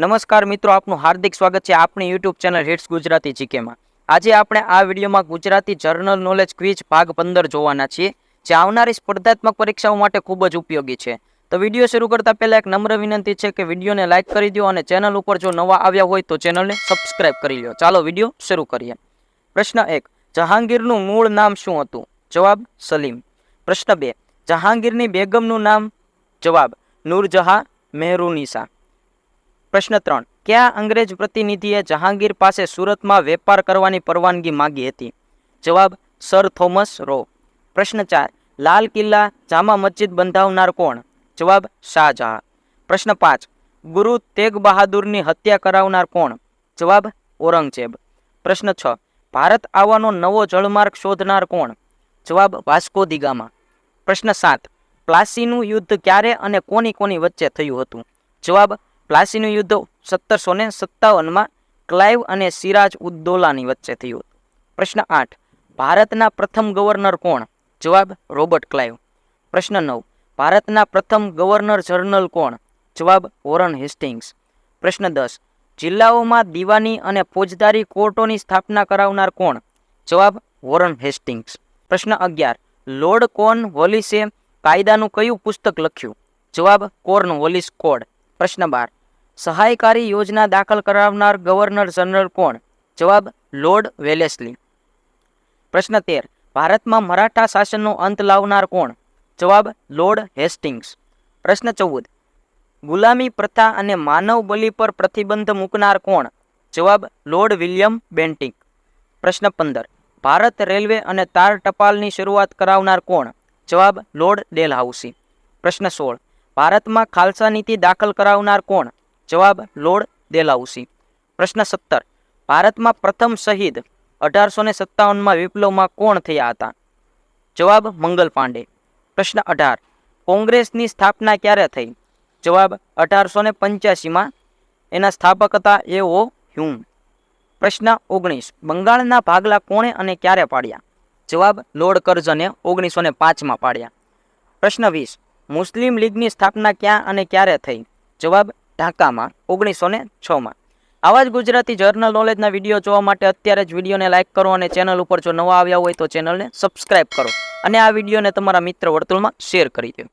નમસ્કાર મિત્રો, આપનું હાર્દિક સ્વાગત છે આપણી યુટ્યુબ ચેનલ હિટ્સ ગુજરાતી જીકેમાં. આજે આપણે આ વિડીયોમાં ગુજરાતી જર્નલ નોલેજ ક્વિઝ ભાગ પંદર જોવાના છીએ, જે આવનારી સ્પર્ધાત્મક પરીક્ષાઓ માટે ખૂબ જ ઉપયોગી છે. તો વીડિયો શરૂ કરતા પહેલાં એક નમ્ર વિનંતી છે કે વિડીયોને લાઇક કરી દો અને ચેનલ ઉપર જો નવા આવ્યા હોય તો ચેનલને સબસ્ક્રાઇબ કરી લો ચાલો વીડિયો શરૂ કરીએ. પ્રશ્ન એક, જહાંગીરનું મૂળ નામ શું હતું? જવાબ, સલીમ. પ્રશ્ન બે, જહાંગીરની બેગમનું નામ? જવાબ, નૂરજહાં મહેરુનિસા. પ્રશ્ન ત્રણ, કયા અંગ્રેજ પ્રતિનિધિએ જહાંગીર પાસે સુરતમાં વેપાર કરવાની પરવાનગી માગી હતી? જવાબ, સર થોમસ રો. પ્રશ્ન ચાર, લાલ કિલ્લા જામા મસ્જિદ બંધાવનાર કોણ? જવાબ, શાહજહાં. પ્રશ્ન પાંચ, ગુરુ તેગ બહાદુરની હત્યા કરાવનાર કોણ? જવાબ, ઔરંગઝેબ. પ્રશ્ન છ, ભારત આવવાનો નવો જળમાર્ગ શોધનાર કોણ? જવાબ, વાસ્કો દિગામા પ્રશ્ન સાત, પ્લાસીનું યુદ્ધ ક્યારે અને કોની કોની વચ્ચે થયું હતું? જવાબ પ્લાસીનું યુદ્ધ સત્તરસો ને સત્તાવનમાં ક્લાઇવ અને સિરાજ ઉદ્દોલાની વચ્ચે થયું. પ્રશ્ન આઠ. ભારતના પ્રથમ ગવર્નર કોણ? જવાબ, રોબર્ટ ક્લાઇવ પ્રશ્ન નવ. ભારતના પ્રથમ ગવર્નર જનરલ કોણ? જવાબ, વોરન હેસ્ટિંગ્સ. પ્રશ્ન દસ. જિલ્લાઓમાં દીવાની અને ફોજદારી કોર્ટોની સ્થાપના કરાવનાર કોણ? જવાબ, વોરન હેસ્ટિંગ્સ. પ્રશ્ન અગિયાર. લોર્ડ કોર્ન વોલિસે કાયદાનું કયું પુસ્તક લખ્યું? જવાબ, કોર્ન વોલિસ કોડ. પ્રશ્ન બાર. સહાયકારી યોજના દાખલ કરાવનાર ગવર્નર જનરલ કોણ? જવાબ, લોર્ડ વેલેસલી. પ્રશ્ન તેર. ભારતમાં મરાઠા શાસનનો અંત લાવનાર કોણ? જવાબ, લોર્ડ હેસ્ટિંગ્સ. પ્રશ્ન ચૌદ. ગુલામી પ્રથા અને માનવ બલિ પર પ્રતિબંધ મૂકનાર કોણ? જવાબ, લોર્ડ વિલિયમ બેન્ટિંગ પ્રશ્ન પંદર. ભારત રેલવે અને તાર ટપાલની શરૂઆત કરાવનાર કોણ? જવાબ, લોર્ડ ડેલહાઉસી. પ્રશ્ન સોળ. ભારતમાં ખાલસા નીતિ દાખલ કરાવનાર કોણ? જવાબ લોર્ડ દેલાઉસી. પ્રશ્ન સત્તર. ભારતમાં પ્રથમ શહીદ અઢારસો ને સત્તાવનમાં વિપ્લવમાં કોણ થયા હતા? જવાબ મંગલ પાંડે. પ્રશ્ન અઢાર. કોંગ્રેસની સ્થાપના ક્યારે થઈ? જવાબ અઢારસો ને પંચ્યાસીમાં. એના સ્થાપક હતા એ ઓ હ્યુમ. પ્રશ્ન ઓગણીસ. બંગાળના ભાગલા કોણે અને ક્યારે પાડ્યા? જવાબ લોર્ડ કરઝને ઓગણીસો ને પાંચમાં પાડ્યા. પ્રશ્ન વીસ. મુસ્લિમ લીગની સ્થાપના ક્યાં અને ક્યારે થઈ? જવાબ ઢાકામાં ઓગણીસો ને છમાં. આવા જ ગુજરાતી જર્નલ નોલેજના વીડિયો જોવા માટે અત્યારે જ વિડીયોને લાઇક કરો અને ચેનલ ઉપર જો નવા આવ્યા હોય તો ચેનલને સબસ્ક્રાઇબ કરો. અને આ વિડીયોને તમારા મિત્ર વર્તુળમાં શેર કરી દો.